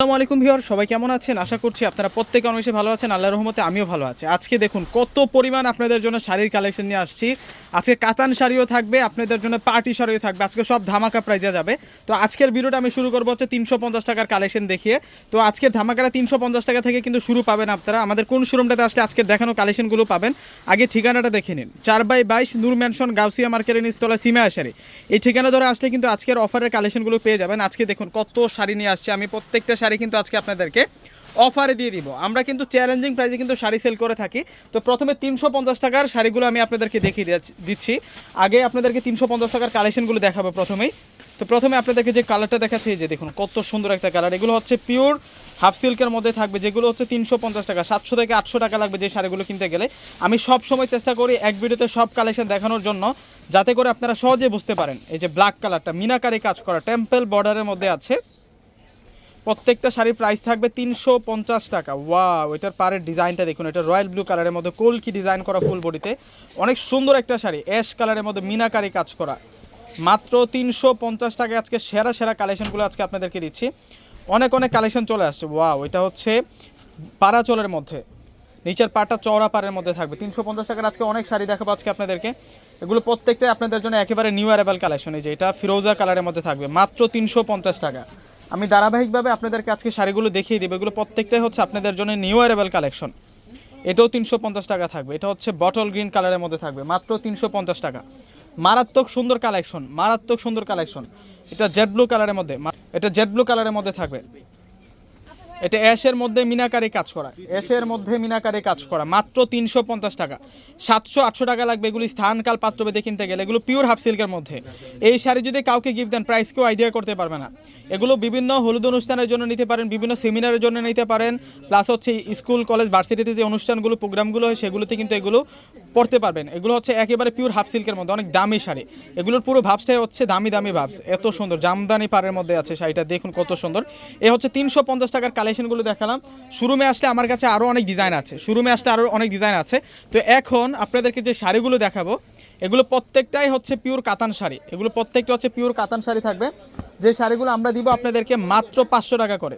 আসসালামু আলাইকুম ভিউয়ার, সবাই কেমন আছেন? আশা করছি আপনারা প্রত্যেকে অনেক বেশি ভালো আছেন, আল্লাহর রহমতে আমিও ভালো আছি। আজকে দেখুন, কত পরিমাণ আপনাদের জন্য শাড়ির কালেকশন নিয়ে আসছি। আজকে কাতান শাড়িও থাকবে, আপনাদের জন্য পার্টি শাড়িও থাকবে, আজকে সব ধামাকা প্রাইজে যাবে। তো আজকের ভিডিওটা আমি শুরু করব হচ্ছে তিনশো পঞ্চাশ টাকার কালেকশন দেখিয়ে। তো আজকের ধামাকাটা তিনশো পঞ্চাশ টাকা থেকে কিন্তু শুরু পাবেন আপনারা। আমাদের কোন শোরুমটাতে আসলে আজকে দেখানো কালেকশনগুলো পাবেন, আগে ঠিকানাটা দেখে নিন। চার বাই বাইশ নূর ম্যানশন গাউসিয়া মার্কেটের নিচতলা, সীমা আসারি এই ঠিকানা ধরে আসলে কিন্তু আজকের অফারের কালেকশনগুলো পেয়ে যাবেন। আজকে দেখুন, কত শাড়ি নিয়ে আসছে আমি। প্রত্যেকটা শাড়ি কিন্তু আজকে আপনাদেরকে অফারে দিয়ে দিব। আমরা কিন্তু চ্যালেঞ্জিং প্রাইসে কিন্তু শাড়ি সেল করে থাকি। তো প্রথমে তিনশো পঞ্চাশ টাকার শাড়িগুলো আমি আপনাদেরকে দেখিয়ে দিচ্ছি- আগে আপনাদেরকে তিনশো পঞ্চাশ টাকার কালেকশনগুলো দেখাবো প্রথমেই। তো প্রথমে আপনাদেরকে যে কালারটা দেখাচ্ছি যে দেখুন, কত সুন্দর একটা কালার এগুলো হচ্ছে পিওর হাফ সিল্কের মধ্যে থাকবে, যেগুলো হচ্ছে তিনশো পঞ্চাশ টাকা। সাতশো থেকে আটশো টাকা লাগবে যে শাড়িগুলো কিনতে গেলে। আমি সব সময় চেষ্টা করি এক ভিডিওতে সব কালেকশন দেখানোর জন্য, যাতে করে আপনারা সহজে বুঝতে পারেন। এই যে ব্ল্যাক কালারটা মিনাকারি কাজ করা টেম্পল বর্ডারের মধ্যে আছে। প্রত্যেকটা শাড়ির প্রাইস থাকবে তিনশো পঞ্চাশ টাকা। ওয়া ওইটার পাড়ের ডিজাইনটা দেখুন, এটা রয়্যাল ব্লু কালারের মধ্যে কলকি ডিজাইন করা ফুল বডিতে অনেক সুন্দর একটা শাড়ি অ্যাশ কালারের মধ্যে মিনাকারি কাজ করা। মাত্র তিনশো পঞ্চাশ টাকা আজকে সেরা সেরা কালেকশনগুলো আজকে আপনাদেরকে দিচ্ছি। অনেক অনেক কালেকশন চলে আসছে। ওয়াও ওইটা হচ্ছে পাড়াচলের মধ্যে। নিচের পাটা চওড়া পাড়ের মধ্যে থাকবে। তিনশো পঞ্চাশ টাকার আজকে অনেক শাড়ি দেখাবো আজকে আপনাদেরকে। এগুলো প্রত্যেকটাই আপনাদের জন্য একেবারে নিউ অ্যারেবল কালেকশন এই যে এটা ফিরোজা কালারের মধ্যে থাকবে। মাত্র তিনশো পঞ্চাশ টাকা। আমি ধারাবাহিকভাবে আপনাদেরকে আজকে শাড়িগুলো দেখিয়ে দেবো। এগুলো প্রত্যেকটাই হচ্ছে আপনাদের জন্য নিউ অ্যারেবেল কালেকশন এটাও তিনশো পঞ্চাশ টাকা থাকবে। এটা হচ্ছে বটল গ্রিন কালারের মধ্যে থাকবে। মাত্র তিনশো পঞ্চাশ টাকা। মারাত্মক সুন্দর কালেকশন মারাত্মক সুন্দর কালেকশন এটা জেড ব্লু কালারের মধ্যে এটা জেড ব্লু কালারের মধ্যে থাকবে। এটা অ্যাশের মধ্যে মিনাকারে কাজ করা। অ্যাশের মধ্যে মিনাকারি কাজ করা। মাত্র তিনশো পঞ্চাশ টাকা। সাতশো আটশো টাকা লাগবে এগুলি স্থানকাল পাত্রবেদে কিনতে গেলে। এগুলো পিওর হাফ সিল্কের মধ্যে। এই শাড়ি যদি কাউকে গিফট দেন প্রাইস কেউ আইডিয়া করতে পারবে না। এগুলো বিভিন্ন হলুদ অনুষ্ঠানের জন্য নিতে পারেন, বিভিন্ন সেমিনারের জন্য নিতে পারেন। প্লাস হচ্ছে স্কুল কলেজ ভার্সিটিতে যে অনুষ্ঠানগুলো, প্রোগ্রামগুলো হয়, সেগুলোতে কিন্তু এগুলো পড়তে পারবেন। এগুলো হচ্ছে একেবারে পিওর হাফ সিল্কের মধ্যে, অনেক দামি শাড়ি। এগুলোর পুরো ভাবসটাই হচ্ছে দামি দামি ভাবস। এত সুন্দর, জামদানি পাড়ের মধ্যে আছে শাড়িটা, দেখুন কত সুন্দর। এ হচ্ছে তিনশো পঞ্চাশ টাকার কালেকশনগুলো দেখালাম। শুরুমে আসলে আমার কাছে আরও অনেক ডিজাইন আছে। শুরুমে আসলে আরও অনেক ডিজাইন আছে। তো এখন আপনাদেরকে যে শাড়িগুলো দেখাবো, এগুলো প্রত্যেকটাই হচ্ছে পিওর কাতান শাড়ি। এগুলো প্রত্যেকটা হচ্ছে পিওর কাতান শাড়ি থাকবে। যে শাড়িগুলো আমরা দিব আপনাদেরকে মাত্র পাঁচশো টাকা করে।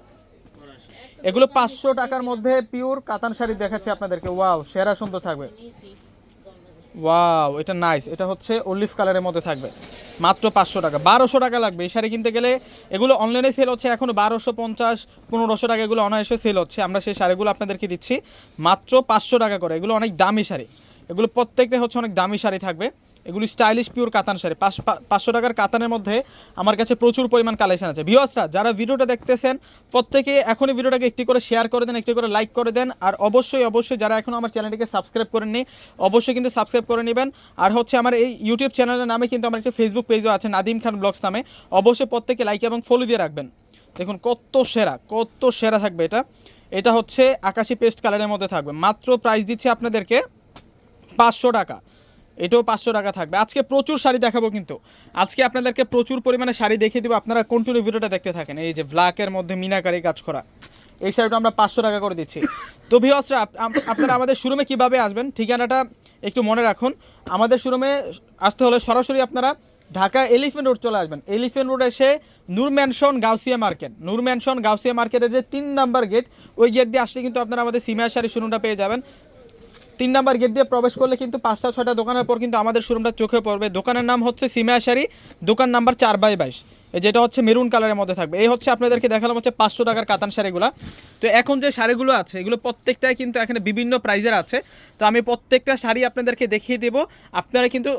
এগুলো পাঁচশো টাকার মধ্যে পিওর কাতান শাড়ি দেখাচ্ছি আপনাদেরকে। ওয়াও সেরা সুন্দর থাকবে। ওয়াও এটা নাইস এটা হচ্ছে অলিভ কালারের মধ্যে থাকবে। মাত্র পাঁচশো টাকা। বারোশো টাকা লাগবে। এই শাড়ি কিনতে গেলে এগুলো অনলাইনে সেল হচ্ছে। এখন বারোশো পঞ্চাশ, পনেরোশো টাকা এগুলো অনায়াসে সেল হচ্ছে। আমরা সেই শাড়িগুলো আপনাদেরকে দিচ্ছি। মাত্র পাঁচশো টাকা করে। এগুলো অনেক দামি শাড়ি। এগুলো প্রত্যেকটা হচ্ছে অনেক দামি শাড়ি থাকবে। এগুলো স্টাইলিশ পিওর কাতান শাড়ি। পাঁচ- পাঁচশো টাকার কাতানের মধ্যে আমার কাছে প্রচুর পরিমাণ কালেকশন আছে। ভিওয়াসরা যারা ভিডিওটা দেখতেছেন, প্রত্যেকে এখনই ভিডিওটাকে একটি করে শেয়ার করে দেন, একটি করে লাইক করে দেন, আর অবশ্যই অবশ্যই যারা এখনও আমার চ্যানেলটিকে সাবস্ক্রাইব করেননি, অবশ্যই কিন্তু সাবস্ক্রাইব করে নেবেন। আর হচ্ছে আমার এই ইউটিউব চ্যানেলের নামে কিন্তু আমার একটি ফেসবুক পেজও আছে, নাদিম খান ব্লগস নামে। অবশ্যই প্রত্যেকে লাইক এবং ফলো দিয়ে রাখবেন। দেখুন, কত সেরা কত সেরা থাকবে এটা। এটা হচ্ছে আকাশি পেস্ট কালারের মধ্যে থাকবে। মাত্র প্রাইস দিচ্ছি আপনাদেরকে পাঁচশো টাকা। এটাও পাঁচশো টাকা থাকবে। আজকে প্রচুর শাড়ি দেখাবো কিন্তু। আজকে আপনাদেরকে প্রচুর পরিমাণে শাড়ি দেখিয়ে দেবো। আপনারা কন্টিনিউ ভিডিওটা দেখতে থাকেন। এই যে ব্ল্যাকের মধ্যে মিনাকারি কাজ করা। এই শাড়িটা আমরা পাঁচশো টাকা করে দিচ্ছি। তো ভিওসরা আপনারা আমাদের শোরুমে কীভাবে আসবেন, ঠিকানাটা একটু মনে রাখুন। আমাদের শোরুমে আসতে হলে সরাসরি আপনারা ঢাকা এলিফেন্ট রোড চলে আসবেন। এলিফেন্ট রোড এসে Noor mansion Gausia market Noor mansion Gausia মার্কেটের যে তিন নাম্বার গেট ওই গেট দিয়ে আসলে কিন্তু আপনারা আমাদের সিমিয়া শাড়ি শোরুমটা পেয়ে যাবেন। তিন নাম্বার গেট দিয়ে প্রবেশ করলে কিন্তু পাঁচটা, ছয়টা দোকানের পর কিন্তু আমাদের শোরুমটা চোখে পড়বে। দোকানের নাম হচ্ছে সিমিয়া শাড়ি দোকান নাম্বার চার বাই বাইশ। যেটা হচ্ছে মেরুন কালারের মধ্যে থাকবে। এই হচ্ছে আপনাদেরকে দেখালাম হচ্ছে পাঁচশো টাকার কাতান শাড়িগুলো। তো এখন যে শাড়িগুলো আছে, এগুলো প্রত্যেকটাই কিন্তু এখানে বিভিন্ন প্রাইজের আছে। তো আমি প্রত্যেকটা শাড়ি আপনাদেরকে দেখিয়ে দেবো। আপনারা কিন্তু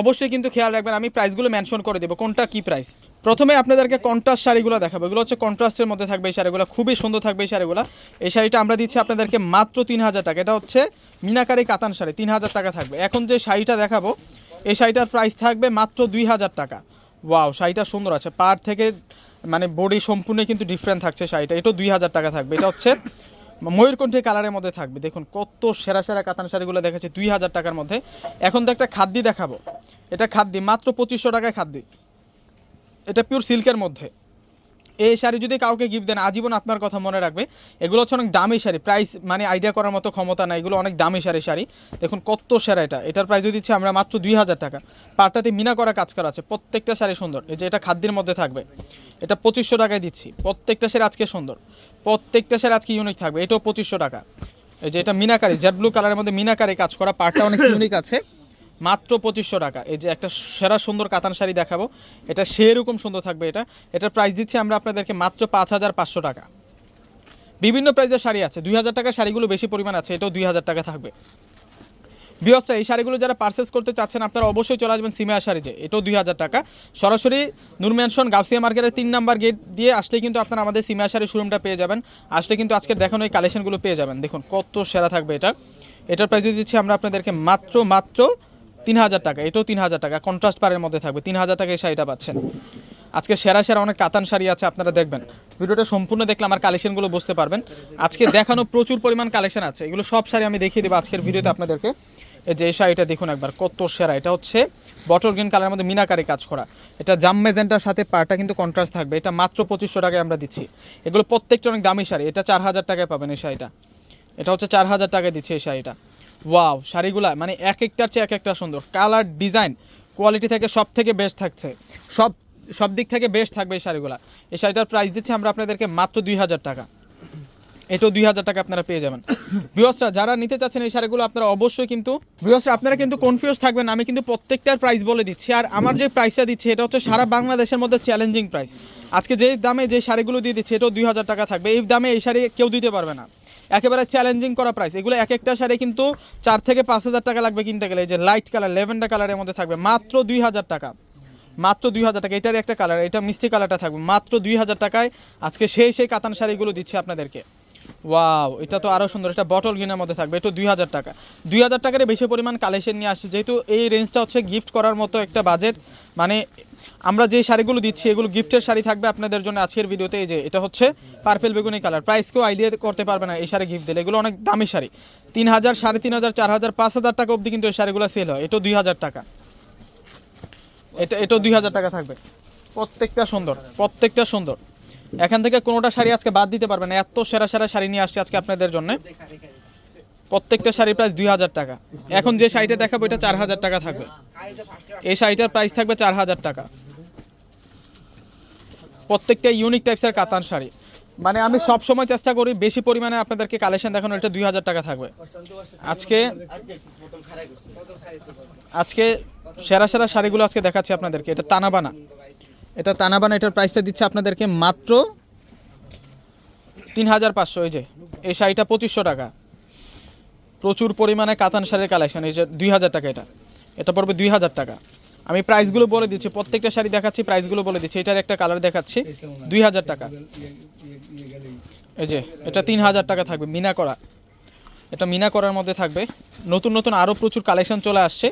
অবশ্যই কিন্তু খেয়াল রাখবেন, আমি প্রাইসগুলো মেনশন করে দেবো। কোনটা কি প্রাইস? প্রথমে আপনাদেরকে কন্ট্রাস্ট শাড়িগুলো দেখাবো। এগুলো হচ্ছে কন্ট্রাস্টের মধ্যে থাকবে এই শাড়িগুলো, খুবই সুন্দর থাকবে এই শাড়িগুলো। এই শাড়িটা আমরা দিচ্ছি আপনাদেরকে মাত্র তিন হাজার টাকা। এটা হচ্ছে মিনাকারি কাতান শাড়ি, তিন হাজার টাকা থাকবে। এখন যে শাড়িটা দেখাবো, এই শাড়িটার প্রাইস থাকবে মাত্র দুই হাজার টাকা। ওয়াও শাড়িটা সুন্দর আছে। পার থেকে মানে বডি সম্পূর্ণ কিন্তু ডিফারেন্ট থাকছে শাড়িটা। এটাও দুই হাজার টাকা থাকবে। এটা হচ্ছে ময়ূরকণ্ঠী কালারের মধ্যে থাকবে। দেখুন, কত সেরা সেরা কাতান শাড়িগুলো দেখাচ্ছে দুই হাজার টাকার মধ্যে। এখন তো একটা খাদ্যি দেখাবো। এটা খাদ্যি, মাত্র পঁচিশশো টাকায় খাদ্যি। এটা পিওর সিল্কের মধ্যে। এই শাড়ি যদি কাউকে গিফট দেন আজীবন আপনার কথা মনে রাখবে। এগুলো হচ্ছে অনেক দামি শাড়ি। প্রাইস মানে আইডিয়া করার মতো ক্ষমতা নাই। এগুলো অনেক দামি শাড়ি শাড়ি। দেখুন কত সেরা এটা। এটার প্রাইস দিচ্ছি আমরা মাত্র দুই হাজার টাকা। পাটাতে মিনা করা কাজ করা আছে। প্রত্যেকটা শাড়ি সুন্দর। এই যে এটা খাদ্যের মধ্যে থাকবে। এটা পঁচিশশো টাকায় দিচ্ছি। প্রত্যেকটা শাড়ি আজকে সুন্দর। প্রত্যেকটা শাড়ি আজকে ইউনিক থাকবে। এটাও পঁচিশশো টাকা। এই যে এটা মিনাকারি জেড ব্লু কালারের মধ্যে মিনাকারি কাজ করা। পাটটা অনেক ইউনিক আছে। মাত্র পঁচিশশো টাকা। এই যে একটা সেরা সুন্দর কাতান শাড়ি দেখাবো। এটা সেরকম সুন্দর থাকবে এটা। এটার প্রাইস দিচ্ছি আমরা আপনাদেরকে মাত্র পাঁচ হাজার পাঁচশো টাকা। বিভিন্ন প্রাইসের শাড়ি আছে। দুই হাজার টাকার শাড়িগুলো বেশি পরিমাণ আছে, এটাও দুই হাজার টাকা থাকবে। বিয়সরা এই শাড়িগুলো যারা পারচেস করতে চাচ্ছেন, আপনারা অবশ্যই চলে আসবেন সিমিয়া শাড়িতে এটাও দুই হাজার টাকা। সরাসরি নূর ম্যানশন, গাউসিয়া মার্কেটের তিন নাম্বার গেট দিয়ে আসলে কিন্তু আপনারা আমাদের সিমিয়া শাড়ি শোরুমটা পেয়ে যাবেন। আসলে কিন্তু আজকের দেখানো এই কালেকশনগুলো পেয়ে যাবেন। দেখুন কত সেরা থাকবে এটা। এটার প্রাইস দিচ্ছি আমরা আপনাদেরকে মাত্র মাত্র তিন হাজার টাকা, এটাও তিন হাজার টাকা কন্ট্রাস্ট পারের মধ্যে থাকবে তিন হাজার টাকা এই শাড়িটা পাচ্ছেন। আজকে সেরা সেরা অনেক কাতান শাড়ি আছে, আপনারা দেখবেন। ভিডিওটা সম্পূর্ণ দেখলে আমার কালেকশনগুলো বুঝতে পারবেন। আজকে দেখানো প্রচুর পরিমাণ কালেকশন আছে, এগুলো সব শাড়ি আমি দেখিয়ে দেবো আজকের ভিডিওতে আপনাদেরকে। এই যে এই শাড়িটা দেখুন একবার, কত সেরা, এটা হচ্ছে বটল গ্রিন কালারের মধ্যে মিনাকারি কাজ করা। এটা জাম মেজেন্টার সাথে পাটা কিন্তু কন্ট্রাস্ট থাকবে, এটা মাত্র পঁচিশশো টাকায় আমরা দিচ্ছি। এগুলো প্রত্যেকটা অনেক দামি শাড়ি, এটা চার হাজার টাকায় পাবেন এই শাড়িটা। এটা হচ্ছে চার হাজার টাকায় দিচ্ছে এই শাড়িটা। ওয়াও শাড়িগুলা মানে এক একটার চেয়ে এক একটা সুন্দর। কালার ডিজাইন কোয়ালিটি থেকে সব থেকে বেস্ট থাকছে। সব সব দিক থেকে বেস্ট থাকবে এই শাড়িগুলা। এই শাড়িটার প্রাইস দিচ্ছি আমরা আপনাদেরকে মাত্র দুই হাজার টাকা। এটাও দুই হাজার টাকা আপনারা পেয়ে যাবেন। বিয়সরা যারা নিতে চাচ্ছেন এই শাড়িগুলো, আপনারা অবশ্যই কিন্তু বিয়সরা আপনারা কিন্তু কনফিউজ থাকবেন। আমি কিন্তু প্রত্যেকটার প্রাইস বলে দিচ্ছি। আর আমার যে প্রাইসটা দিচ্ছি, এটা হচ্ছে সারা বাংলাদেশের মধ্যে চ্যালেঞ্জিং প্রাইস আজকে যে দামে যে শাড়িগুলো দিয়ে দিচ্ছি, এটাও দুই হাজার টাকা থাকবে। এই দামে এই শাড়ি কেউ দিতে পারবে না। একেবারে চ্যালেঞ্জিং করা প্রাইস এগুলো এক একটা শাড়ি কিন্তু চার থেকে পাঁচ হাজার টাকা লাগবে কিনতে গেলে। এই যে লাইট কালার লেভেন্ডার কালারের মধ্যে থাকবে। মাত্র দুই হাজার টাকা। মাত্র দুই হাজার টাকা। এটার একটা কালার এটা মিষ্টি কালারটা থাকবে। মাত্র দুই হাজার টাকায় আজকে সেই সেই কাতান শাড়িগুলো দিচ্ছে আপনাদেরকে। ওয়াও এটা তো আরও সুন্দর। এটা বটল গ্রিনের মধ্যে থাকবে। এটা দুই হাজার টাকা। দুই হাজার টাকার বেশি পরিমাণ কালেকশন নিয়ে আসছে। যেহেতু এই রেঞ্জটা হচ্ছে গিফট করার মতো একটা বাজেট মানে আমরা যে শাড়িগুলো দিচ্ছি, এগুলো গিফটের শাড়ি থাকবে আপনাদের জন্য আজকের ভিডিওতে। এই যে, এটা হচ্ছে পার্পেল বেগুনি কালার প্রাইস কেউ আইডিয়া করতে পারবে না এই শাড়ি গিফট দিলে। এগুলো অনেক দামি শাড়ি। তিন হাজার, সাড়ে তিন হাজার, চার হাজার, পাঁচ হাজার টাকা অবধি কিন্তু এই শাড়িগুলো সেল হয়। এটাও দুই হাজার টাকা। এটা, এটাও দুই হাজার টাকা থাকবে। প্রত্যেকটা সুন্দর প্রত্যেকটা সুন্দর। এখান থেকে কোনোটা শাড়ি আজকে বাদ দিতে পারবেন না। এত সেরা সেরা শাড়ি নিয়ে আসছে আজকে আপনাদের জন্য। প্রত্যেকটা শাড়ির প্রাইস দুই হাজার টাকা। এখন যে শাড়িটা দেখাবো, এটা চার হাজার টাকা থাকবে। এই শাড়িটার প্রাইস থাকবে চার হাজার টাকা। প্রত্যেকটা ইউনিক টাইপসের কাতান শাড়ি। মানে আমি সব সময় চেষ্টা করি বেশি পরিমাণে আপনাদেরকে কালেকশন দেখানো এটা দুই হাজার টাকা থাকবে। আজকে আজকে সেরা সেরা শাড়িগুলো আজকে দেখাচ্ছি আপনাদেরকে। এটা তানাবানা। এটা তানাবানা, এটার প্রাইসটা দিচ্ছে আপনাদেরকে মাত্র তিন হাজার পাঁচশো, এই যে, এই শাড়িটা পঁচিশশো টাকা। প্রচুর পরিমাণে কাতান শাড়ির কালেকশন এই যে দুই হাজার টাকা এটা। এটা পড়বে দুই হাজার টাকা। আমি প্রাইসগুলো বলে দিচ্ছি, প্রত্যেকটা শাড়ি দেখাচ্ছি প্রাইসগুলো বলে দিচ্ছি। এটার একটা কালার দেখাচ্ছি দুই হাজার টাকা। এই যে, এটা তিন হাজার টাকা থাকবে, মিনা করা। এটা মিনা করার মধ্যে থাকবে। নতুন নতুন আরও প্রচুর কালেকশন চলে আসছে।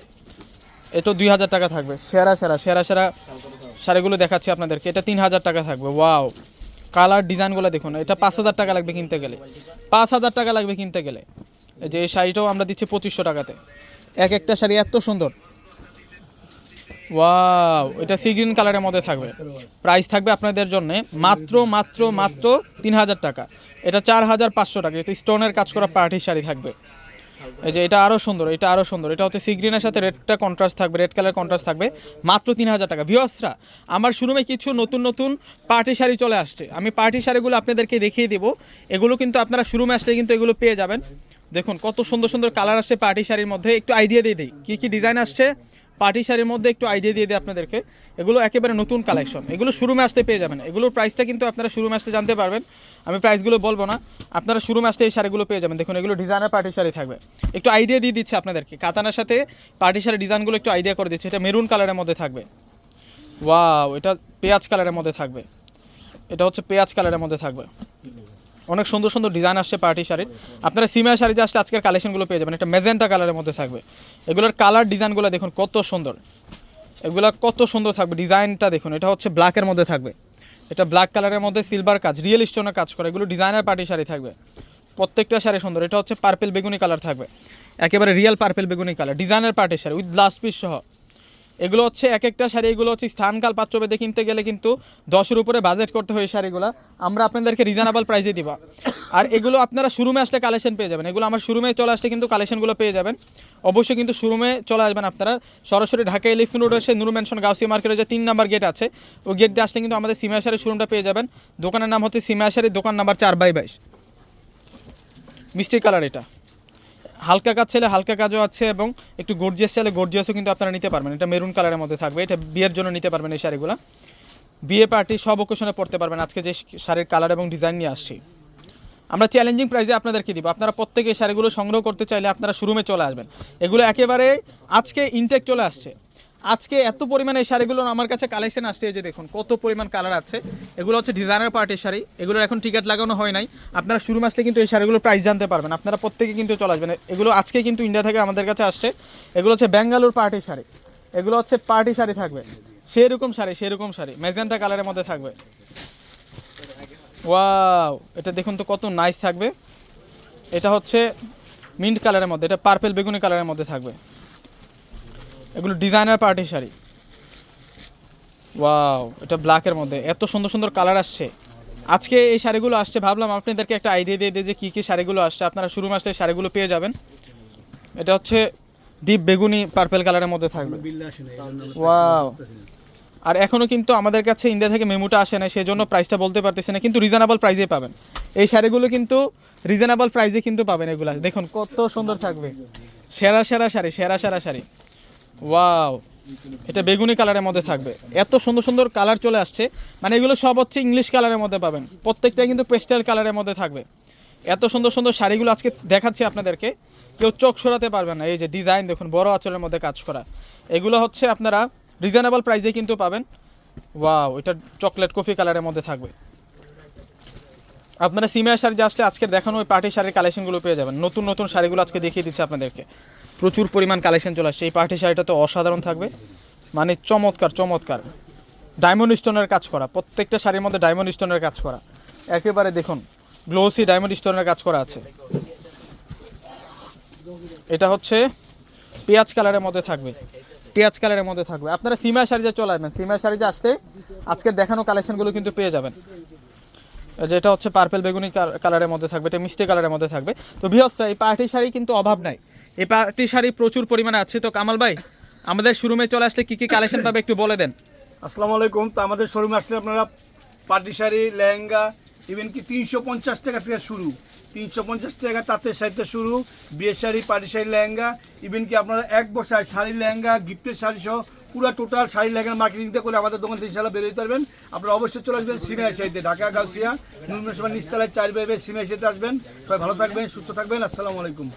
এটা দুই হাজার টাকা থাকবে, সেরা সেরা সেরা সেরা শাড়িগুলো দেখাচ্ছি আপনাদেরকে। এটা তিন হাজার টাকা থাকবে। ওয়াও। কালার ডিজাইনগুলো দেখুন, এটা পাঁচ হাজার টাকা লাগবে কিনতে গেলে। পাঁচ হাজার টাকা লাগবে কিনতে গেলে। যে এই শাড়িটাও আমরা দিচ্ছি পঁচিশশো টাকাতে। এক একটা শাড়ি এত সুন্দর। ওয়াও, এটা সি গ্রিন কালারের মধ্যে থাকবে। প্রাইস থাকবে আপনাদের জন্য মাত্র মাত্র মাত্র তিন হাজার টাকা। এটা চার হাজার পাঁচশো টাকা। এটা স্টোনের কাজ করা পার্টি শাড়ি থাকবে। এই যে এটা আরও সুন্দর, এটা আরও সুন্দর। এটা হচ্ছে সি গ্রিনের সাথে রেডটা কন্ট্রাস্ট থাকবে রেড কালার কন্ট্রাস্ট থাকবে। মাত্র তিন হাজার টাকা। ভিওসরা আমার শুরুমে কিছু নতুন নতুন পার্টি শাড়ি চলে আসছে। আমি পার্টি শাড়িগুলো আপনাদেরকে দেখিয়ে দেবো। এগুলো কিন্তু আপনারা শুরুমে আসলে কিন্তু এগুলো পেয়ে যাবেন। দেখুন, কত সুন্দর সুন্দর কালার আসছে পার্টি শাড়ির মধ্যে। একটু আইডিয়া দিয়ে দিই, কী কী ডিজাইন আসছে? পার্টি শাড়ির মধ্যে একটু আইডিয়া দিয়ে দিই আপনাদেরকে। এগুলো একেবারে নতুন কালেকশন এগুলো শুরুমে আসতে পেয়ে যাবেন। এগুলোর প্রাইসটা কিন্তু আপনারা শুরুমে আসতে জানতে পারবেন। আমি প্রাইসগুলো বলব না। আপনারা শুরুমে আসতে এই শাড়িগুলো পেয়ে যাবেন। দেখুন, এগুলো ডিজাইনার পার্টি শাড়ি থাকবে। একটু আইডিয়া দিয়ে দিচ্ছে আপনাদেরকে। কাতানার সাথে পার্টি শাড়ি ডিজাইনগুলো একটু আইডিয়া করে দিচ্ছে। এটা মেরুন কালারের মধ্যে থাকবে। ওয়াও এটা পেঁয়াজ কালারের মধ্যে থাকবে। এটা হচ্ছে পেঁয়াজ কালারের মধ্যে থাকবে। অনেক সুন্দর সুন্দর ডিজাইন আসছে পার্টি শাড়ির। আপনারা সিমিয়া শাড়িতে আসলে আজকের কালেকশনগুলো পেয়ে যাবেন। একটা মেজেন্টা কালারের মধ্যে থাকবে। এগুলোর কালার ডিজাইনগুলো দেখুন, কত সুন্দর। এগুলো কত সুন্দর থাকবে। ডিজাইনটা দেখুন, এটা হচ্ছে ব্ল্যাকের মধ্যে থাকবে। এটা ব্ল্যাক কালারের মধ্যে সিলভার কাজ রিয়েল স্টোনের কাজ করে। এগুলো ডিজাইনার পার্টি শাড়ি থাকবে। প্রত্যেকটা শাড়ি সুন্দর। এটা হচ্ছে পার্পেল বেগুনি কালার থাকবে। একেবারে রিয়েল পার্পেল বেগুনি colour designer party sari with blouse piece সহ। এগুলো হচ্ছে এক একটা শাড়ি, এগুলো হচ্ছে স্থানকাল পাত্র বেঁধে কিনতে গেলে কিন্তু দশের উপরে বাজেট করতে হয় শাড়িগুলো। আমরা আপনাদেরকে রিজনেবল প্রাইসে দিব। আর এগুলো আপনারা শোরুমে আসলে কালেকশন পেয়ে যাবেন। এগুলো আমার শোরুমে চলে আসলে কিন্তু কালেকশনগুলো পেয়ে যাবেন। অবশ্যই কিন্তু শোরুমে চলে আসবেন আপনারা। সরাসরি ঢাকা এলিফেন্ট রোড এসে নুরু ম্যানশন গাউসিয়া মার্কেটের যে তিন নাম্বার গেট আছে, ওই গেট দিয়ে আসলে কিন্তু আমাদের সিমিয়াশারের শোরুমটা পেয়ে যাবেন। দোকানের নাম হচ্ছে সিমিয়াশারের দোকান নাম্বার চার বাই বাইশ। মিষ্টি কালার এটা। হালকা কাজ ছেলে, হালকা কাজও আছে এবং একটু গর্জিয়াস ছেলে গর্জিয়াসও কিন্তু আপনারা নিতে পারবেন। এটা মেরুন কালারের মধ্যে থাকবে। এটা বিয়ের জন্য নিতে পারবেন এই শাড়িগুলো। বিয়ে পার্টি সব ওকেশনে পড়তে পারবেন। আজকে যে শাড়ির কালার এবং ডিজাইন নিয়ে আসছি। আমরা চ্যালেঞ্জিং প্রাইসে আপনাদেরকে দিব? আপনারা প্রত্যেকে শাড়িগুলো সংগ্রহ করতে চাইলে আপনারা শোরুমে চলে আসবেন। এগুলো একেবারে আজকে ইনটেক চলে আসছে। আজকে এত পরিমাণে এই শাড়িগুলো আমার কাছে কালেকশন আসছে যে দেখুন, কত পরিমাণ কালার আছে। এগুলো হচ্ছে ডিজাইনার পার্টির শাড়ি, এগুলোর এখন টিকিট লাগানো হয় নাই। আপনারা শুরু আসলে কিন্তু এই শাড়িগুলোর প্রাইস জানতে পারবেন। আপনারা প্রত্যেকে কিন্তু চলে আসবেন। এগুলো আজকে কিন্তু ইন্ডিয়া থেকে আমাদের কাছে আসছে। এগুলো হচ্ছে ব্যাঙ্গালোর পার্টি শাড়ি। এগুলো হচ্ছে পার্টি শাড়ি থাকবে। সেরকম শাড়ি সেরকম শাড়ি। ম্যাজেন্টা কালারের মধ্যে থাকবে। ওয়াও এটা দেখুন তো কত নাইস থাকবে। এটা হচ্ছে মিন্ট কালারের মধ্যে, এটা পার্পেল বেগুনি কালারের মধ্যে থাকবে। এগুলো ডিজাইনার পার্টি শাড়ি। ওয়াও এটা ব্ল্যাকের মধ্যে। এত সুন্দর সুন্দর কালার আসছে। আজকে এই শাড়িগুলো আসছে, ভাবলাম আপনাদেরকে একটা আইডিয়া দিয়ে দিই যে কী কী শাড়িগুলো আসছে। আপনারা শুরু মাসে শাড়িগুলো পেয়ে যাবেন। এটা হচ্ছে ডিপ বেগুনি পার্পেল কালারের মধ্যে থাকবে। ওয়াও আর এখনও কিন্তু আমাদের কাছে ইন্ডিয়া থেকে মেমুটা আসে না সেই জন্য প্রাইসটা বলতে পারতেছি না, কিন্তু রিজনেবল প্রাইসে পাবেন। এই শাড়িগুলো কিন্তু রিজনেবল প্রাইসে কিন্তু পাবেন এগুলা। দেখুন কত সুন্দর থাকবে। সেরা সেরা শাড়ি, সেরা সেরা শাড়ি। ওয়াও এটা বেগুনি কালারের মধ্যে থাকবে। এত সুন্দর সুন্দর কালার চলে আসছে। মানে এগুলো সব হচ্ছে ইংলিশ কালারের মধ্যে পাবেন। প্রত্যেকটা কিন্তু পেস্টাল কালারের মধ্যে থাকবে। এত সুন্দর সুন্দর শাড়িগুলো আজকে দেখাচ্ছি আপনাদেরকে। কেউ চোখ সরাতে পারবে না। এই যে ডিজাইন দেখুন, বড় আঁচলের মধ্যে কাজ করা। এগুলো হচ্ছে আপনারা রিজনেবল প্রাইসে কিন্তু পাবেন। ওয়াও এটা চকলেট কফি কালারের মধ্যে থাকবে। আপনারা সিমিয়া শাড়ি যে আসলে আজকে দেখানো ওই পার্টি শাড়ির কালেকশনগুলো পেয়ে যাবেন। নতুন নতুন শাড়িগুলো আজকে দেখিয়ে দিচ্ছে আপনাদেরকে। প্রচুর পরিমাণ কালেকশন চলে আসছে। এই পার্টি শাড়িটা তো অসাধারণ থাকবে। মানে চমৎকার চমৎকার। ডায়মন্ড স্টোনের কাজ করা। প্রত্যেকটা শাড়ির মধ্যে ডায়মন্ড স্টোনের কাজ করা। একেবারে দেখুন গ্লোসি ডায়মন্ড স্টোনের কাজ করা আছে। এটা হচ্ছে পেঁয়াজ কালারের মধ্যে থাকবে। পেঁয়াজ কালারের মধ্যে থাকবে। আপনারা সিমা শাড়িতে চলে আসবেন, সিমা শাড়িতে আসতে আজকের দেখানো কালেকশনগুলো কিন্তু পেয়ে যাবেন। যেটা হচ্ছে পার্পেল বেগুনি কাল- কালারের মধ্যে থাকবে, এটা মিষ্টি কালারের মধ্যে থাকবে। তো বিহস্তা এই পার্টি শাড়ি কিন্তু অভাব নাই। এই পার্টি শাড়ি প্রচুর পরিমাণে আছে। তো কামাল ভাই, আমাদের শোরুমে চলে আসলে কি কি কালেকশন পাবে একটু বলে দেন। আসসালামু আলাইকুম। তো আমাদের শোরুমে আসলে আপনারা পার্টি শাড়ি, লেহেঙ্গা ইভেন কি তিনশো পঞ্চাশ টাকা থেকে শুরু। তিনশো পঞ্চাশ টাকা তাঁতের শাড়িতে শুরু। বিয়ের শাড়ি, পার্টি শাড়ি, লেহেঙ্গা ইভেন কি আপনারা এক বসায় শাড়ি লেহেঙ্গা গিফটের শাড়ি সহ পুরো টোটাল শাড়ি লাগেন মার্কেটিংটা করে আমাদের দোকান থেকে ইনশাল্লাহ বেরোতে পারবেন। আপনারা অবশ্যই চলে আসবেন সিমিয়া সাইডে ঢাকা, গাউসিয়া নুন সময় নিচতলায় চার বেবে সিমিয়া সাইডে আসবেন। সবাই ভালো থাকবেন, সুস্থ থাকবেন, আসসালামু আলাইকুম।